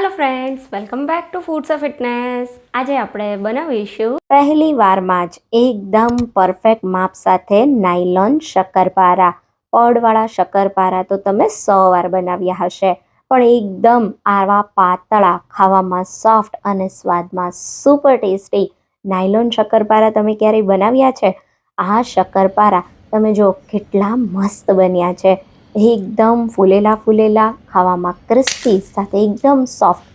Hello friends welcome back to foods of fitness આજે આપણે બનાવીશું પહેલી વારમાં જ એકદમ પરફેક્ટ માપ સાથે નાયલોન શક્કરપારા. પડવાળા શક્કરપારા તો તમે સો વાર બનાવ્યા હશે. પણ એકદમ આવા પાતળા, ખાવામાં સોફ્ટ અને સ્વાદમાં સુપર ટેસ્ટી નાયલોન શક્કરપારા તમે ક્યારેય બનાવ્યા છે? આ શક્કરપારા તમે જો કેટલા મસ્ત બન્યા છે. એકદમ ફૂલેલા ફૂલેલા, ખાવામાં ક્રિસ્પી સાથે એકદમ સોફ્ટ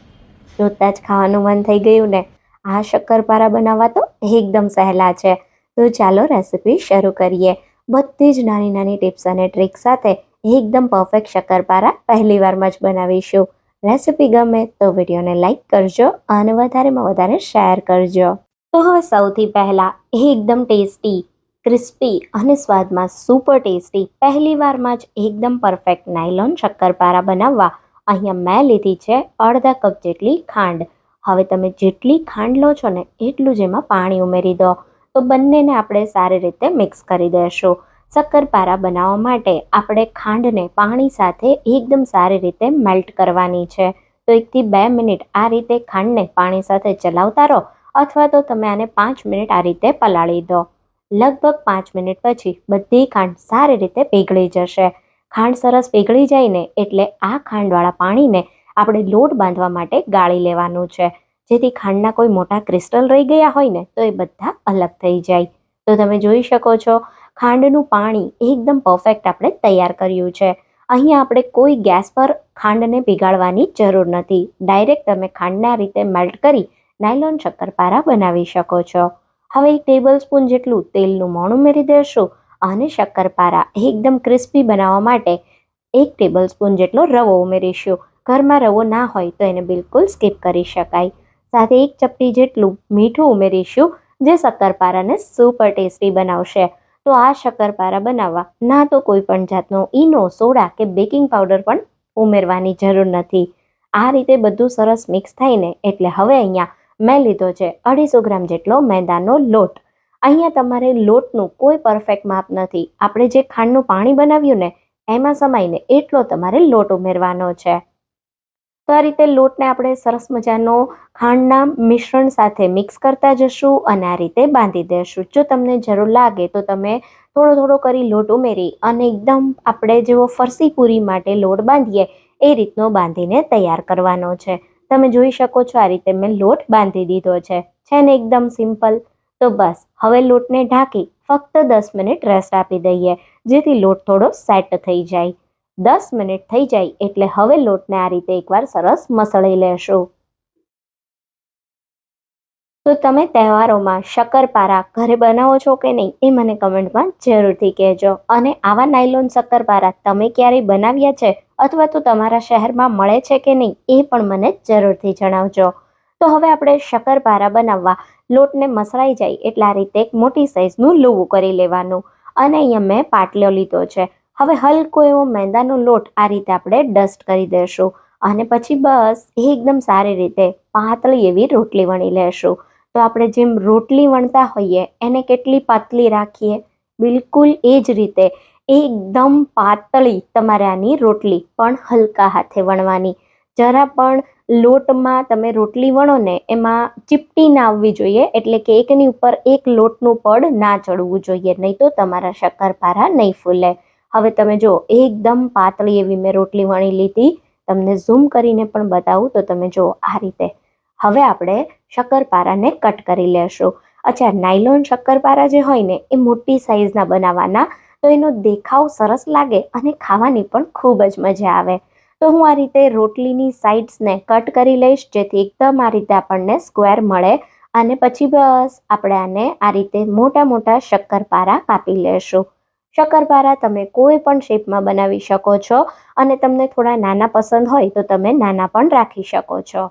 જોતાં જ ખાવાનું મન થઈ ગયું ને. આ શક્કરપારા બનાવવા તો એકદમ સહેલા છે. તો ચાલો રેસીપી શરૂ કરીએ. બધી જ નાની નાની ટિપ્સ અને ટ્રિક સાથે એકદમ પરફેક્ટ શક્કરપારા પહેલી વારમાં જ બનાવીશું. રેસીપી ગમે તો વિડીયોને લાઇક કરજો અને વધારેમાં વધારે શેર કરજો. તો હવે સૌથી પહેલાં એકદમ ટેસ્ટી ક્રિસ્પી અને સ્વાદમાં સુપર ટેસ્ટી પહેલીવારમાં જ એકદમ પરફેક્ટ નાયલોન શક્કરપારા બનાવવા. અહીંયા મેં લીધી છે અડધા કપ જેટલી ખાંડ. હવે તમે જેટલી ખાંડ લો છો ને એટલું જ એમાં પાણી ઉમેરી દો. તો બંનેને આપણે સારી રીતે મિક્સ કરી દઈશું શક્કરપારા બનાવવા માટે આપણે ખાંડને પાણી સાથે એકદમ સારી રીતે મેલ્ટ કરવાની છે. તો એકથી બે મિનિટ આ રીતે ખાંડને પાણી સાથે ચલાવતા રહો અથવા તો તમે આને પાંચ મિનિટ આ રીતે પલાળી દો. લગભગ પાંચ મિનિટ પછી બધી ખાંડ સારી રીતે પીગળી જશે. ખાંડ સરસ પીગળી જાય ને એટલે આ ખાંડવાળા પાણીને આપણે લોટ બાંધવા માટે ગાળી લેવાનું છે. જેથી ખાંડના કોઈ મોટા ક્રિસ્ટલ રહી ગયા હોય ને તો એ બધા અલગ થઈ જાય. તો તમે જોઈ શકો છો, ખાંડનું પાણી એકદમ પરફેક્ટ આપણે તૈયાર કર્યું છે. અહીંયા આપણે કોઈ ગેસ પર ખાંડને પીગાળવાની જરૂર નથી. ડાયરેક્ટ તમે ખાંડના રીતે મેલ્ટ કરી નાયલોન શક્કરપારા બનાવી શકો છો. હવે એક ટેબલ સ્પૂન જેટલું તેલનું મોણ ઉમેરી દેશું અને શક્કરપારા એકદમ ક્રિસ્પી બનાવવા માટે એક ટેબલ સ્પૂન જેટલો રવો ઉમેરીશું. ઘરમાં રવો ના હોય તો એને બિલકુલ સ્કીપ કરી શકાય. સાથે એક ચપટી જેટલું મીઠું ઉમેરીશું જે શક્કરપારાને સુપર ટેસ્ટી બનાવશે. તો આ શક્કરપારા બનાવવા ના તો કોઈ પણ જાતનો ઈનો, સોડા કે બેકિંગ પાવડર પણ ઉમેરવાની જરૂર નથી. આ રીતે બધું સરસ મિક્સ થઈને એટલે હવે અહીંયા મેં લીધો છે અઢીસો ગ્રામ જેટલો મેદાનો લોટ. અહીંયા તમારે લોટનું કોઈ પરફેક્ટ માપ નથી. આપણે જે ખાંડનું પાણી બનાવ્યું ને, એમાં સમાઈને એટલો તમારે લોટ ઉમેરવાનો છે. તો આ રીતે લોટને આપણે સરસ મજાનો ખાંડના મિશ્રણ સાથે મિક્સ કરતા જશું અને આ રીતે બાંધી દેશું. જો તમને જરૂર લાગે તો તમે થોડો થોડો કરી લોટ ઉમેરી અને એકદમ આપણે જેવો ફરસી પૂરી માટે લોટ બાંધીએ, એ રીતનો બાંધીને તૈયાર કરવાનો છે. તમે જોઈ શકો છો આ રીતે મેં લોટ બાંધી દીધો છે. છે ને એકદમ સિમ્પલ. તો બસ, હવે લોટને ઢાંકી ફક્ત દસ મિનિટ રેસ્ટ આપી દઈએ, જેથી લોટ થોડો સેટ થઈ જાય. દસ મિનિટ થઈ જાય એટલે હવે લોટને આ રીતે એકવાર સરસ મસળી લેશું. તો તમે તહેવારોમાં શક્કરપારા ઘરે બનાવો છો કે નહીં એ મને કમેન્ટમાં જરૂરથી કહેજો. અને આવા નાયલોન શક્કરપારા તમે ક્યારેય બનાવ્યા છે અથવા તો તમારા શહેરમાં મળે છે કે નહીં એ પણ મને જરૂરથી જણાવજો. તો હવે આપણે શક્કરપારા બનાવવા લોટને મસળાઈ જાય એટલા રીતે એક મોટી સાઇઝનું લુવું કરી લેવાનું. અને અહીંયા મેં પાટલો લીધો છે. હવે હલકો એવો મેંદાનો લોટ આ રીતે આપણે ડસ્ટ કરી દઈશું અને પછી બસ એકદમ સારી રીતે પાતળી એવી રોટલી વણી લેશું. તો આપણે જેમ રોટલી વણતા હોઈએ, એને કેટલી પાતળી રાખીએ? બિલકુલ એ જ રીતે, એકદમ પાતળી તમારે આની રોટલી પણ હલકા હાથે વણવાની. જરા પણ લોટમાં તમે રોટલી વણો ને, એમાં ચીપટી ના આવવી જોઈએ, એટલે કે એકની ઉપર એક લોટનું પડ ના ચડવું જોઈએ, નહીં તો તમારા શક્કરપારા નહીં ફૂલે. હવે તમે જો, એકદમ પાતળી એવી મેં રોટલી વણી લીધી. તમને ઝૂમ કરીને પણ બતાવું, તો તમે જો આ રીતે હવે આપણે શક્કરપારાને કટ કરી લેશું. અચ્છા, નાયલોન શક્કરપારા જે હોય ને, એ મોટી સાઇઝના બનાવવાના, તો એનો દેખાવ સરસ લાગે અને ખાવાની પણ ખૂબ જ મજા આવે. તો હું આ રીતે રોટલીની સાઇડ્સને કટ કરી લઈશ, જેથી એકદમ આ રીતે આપણને સ્ક્વેર મળે અને પછી બસ આપણે આને આ રીતે મોટા મોટા શક્કરપારા કાપી લેશું. શક્કરપારા તમે કોઈ પણ શેપમાં બનાવી શકો છો અને તમને થોડા નાના પસંદ હોય તો તમે નાના પણ રાખી શકો છો.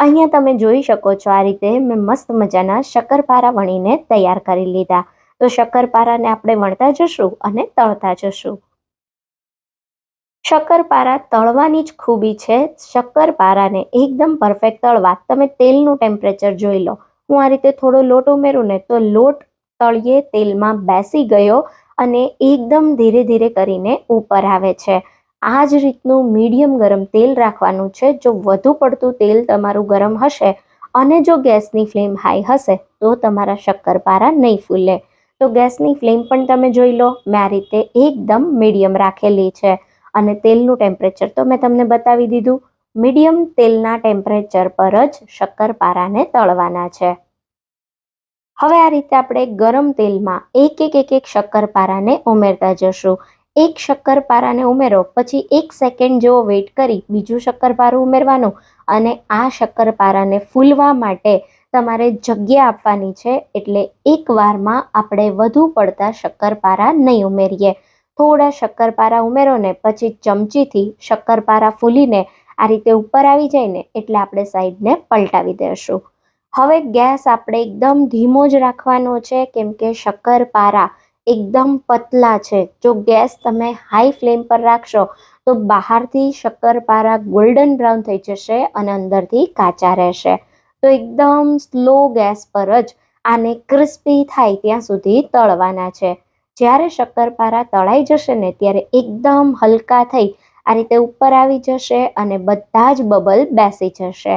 અહીંયા તમે જોઈ શકો છો આ રીતે મેં મસ્ત મજાના શક્કરપારા વણીને તૈયાર કરી લીધા. તો શક્કરપારાને આપણે વણતા જશું અને તળતા જશું. શક્કરપારા તળવાની જ ખૂબી છે. શક્કરપારાને એકદમ પરફેક્ટ તળવા તમે તેલનું ટેમ્પરેચર જોઈ લો. હું આ રીતે થોડો લોટ ઉમેરું ને તો લોટ તળિયે તેલમાં બેસી ગયો અને એકદમ ધીરે ધીરે કરીને ઉપર આવે છે. આ જ રીતનું મીડિયમ ગરમ તેલ રાખવાનું છે. જો વધુ પડતું તેલ તમારું ગરમ હશે અને જો ગેસની ફ્લેમ હાઈ હશે, તો તમારા શક્કરપારા નહીં ફૂલે. તો ગેસની ફ્લેમ પણ તમે જોઈ લો. મેં આ રીતે એકદમ મીડિયમ રાખેલી છે અને તેલનું ટેમ્પરેચર તો મેં તમને બતાવી દીધું. મીડિયમ તેલના ટેમ્પરેચર પર જ શક્કરપારાને તળવાના છે. હવે આ રીતે આપણે ગરમ તેલમાં એક એક એક એક શક્કરપારાને ઉમેરતા જશું. એક શક્કરપારાને ઉમેરો, પછી એક સેકન્ડ જેવો વેઇટ કરી, બીજું શક્કરપારું ઉમેરવાનું અને આ શક્કરપારાને ફૂલવા માટે તમારે જગ્યા આપવાની છે, એટલે એક વારમાં આપણે વધુ પડતા શક્કરપારા નહીં ઉમેરીએ. થોડા શક્કરપારા ઉમેરો ને પછી ચમચીથી શક્કરપારા ફૂલીને આ રીતે ઉપર આવી જાય ને એટલે આપણે સાઈડને પલટાવી દઈશું હવે ગેસ આપણે એકદમ ધીમો જ રાખવાનો છે, કેમ કે શક્કરપારા એકદમ પતલા છે. જો ગેસ તમે હાઈ ફ્લેમ પર રાખશો, તો બહારથી શક્કરપારા ગોલ્ડન બ્રાઉન થઈ જશે અને અંદરથી કાચા રહેશે. તો એકદમ સ્લો ગેસ પર જ આને ક્રિસ્પી થાય ત્યાં સુધી તળવાના છે. જ્યારે શક્કરપારા તળાઈ જશે ને ત્યારે એકદમ હલકા થઈ આ રીતે ઉપર આવી જશે અને બધા જ બબલ બેસી જશે.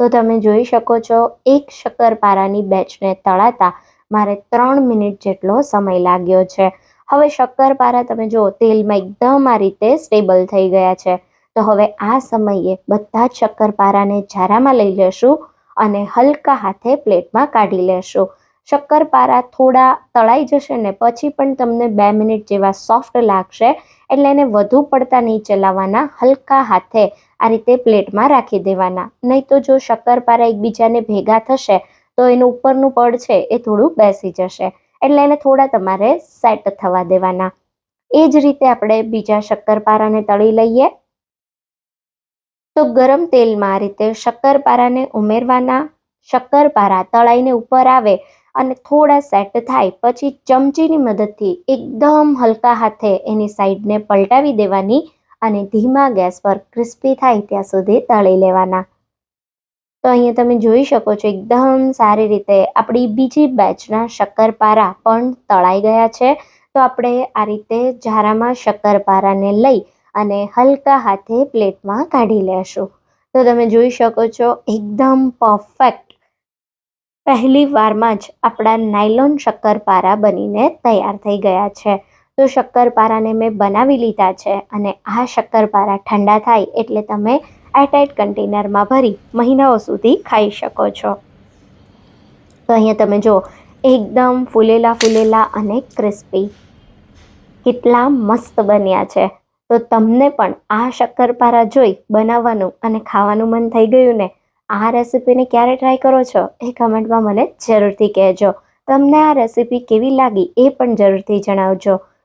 તો તમે જોઈ શકો છો, એક શક્કરપારાની બેચને તળાતા મારે ત્રણ મિનિટ જેટલો સમય લાગ્યો છે. હવે શક્કરપારા તમે જુઓ, તેલમાં એકદમ આ રીતે સ્ટેબલ થઈ ગયા છે. તો હવે આ સમયે બધા જ શક્કરપારાને ઝારામાં લઈ લેશું અને હલકા હાથે પ્લેટમાં કાઢી લેશું. શક્કરપારા થોડા તળાઈ જશે ને પછી પણ તમને બે મિનિટ જેવા સોફ્ટ લાગશે, એટલે એને વધુ પડતા નહીં ચલાવવાના, હલકા હાથે આ રીતે પ્લેટમાં રાખી દેવાના. નહીં તો જો શક્કરપારા એકબીજાને ભેગા થશે તો એનું ઉપરનું પડ છે એ થોડું બેસી જશે. એટલે એને થોડા તમારે સેટ થવા દેવાના. એ જ રીતે આપણે બીજા શક્કરપારાને તળી લઈએ. તો ગરમ તેલમાં આ રીતે શક્કરપારાને ઉમેરવાના. શક્કરપારા તળાઈને ઉપર આવે અને થોડા સેટ થાય પછી ચમચીની મદદથી એકદમ હલકા હાથે એની સાઈડને પલટાવી દેવાની અને ધીમા ગેસ પર ક્રિસ્પી થાય ત્યાં સુધી તળી લેવાના. તો અહીંયા તમે જોઈ શકો છો એકદમ સારી રીતે આપણી બીજી બેચના શક્કરપારા પણ તળાઈ ગયા છે. તો આપણે આ રીતે ઝારામાં શક્કરપારાને લઈ અને હલકા હાથે પ્લેટમાં કાઢી લેશું. તો તમે જોઈ શકો છો એકદમ પરફેક્ટ પહેલી વારમાં જ આપણા નાયલોન શક્કરપારા બનીને તૈયાર થઈ ગયા છે. તો શક્કરપારાને મેં બનાવી લીધા છે અને આ શક્કરપારા ઠંડા થાય એટલે તમે એરટાઇટ કન્ટેનરમાં ભરી મહિનાઓ સુધી ખાઈ શકો છો. તો અહીંયા તમે જો એકદમ ફૂલેલા ફૂલેલા અને ક્રિસ્પી. કેટલા મસ્ત બન્યા છે. તો તમને પણ આ શક્કરપારા જોઈ બનાવવાનું અને ખાવાનું મન થઈ ગયું ને, આ રેસીપીને ક્યારે ટ્રાય કરો છો એ કમેન્ટમાં મને જરૂરથી કહેજો. તમને આ રેસીપી કેવી લાગી એ પણ જરૂરથી જણાવજો.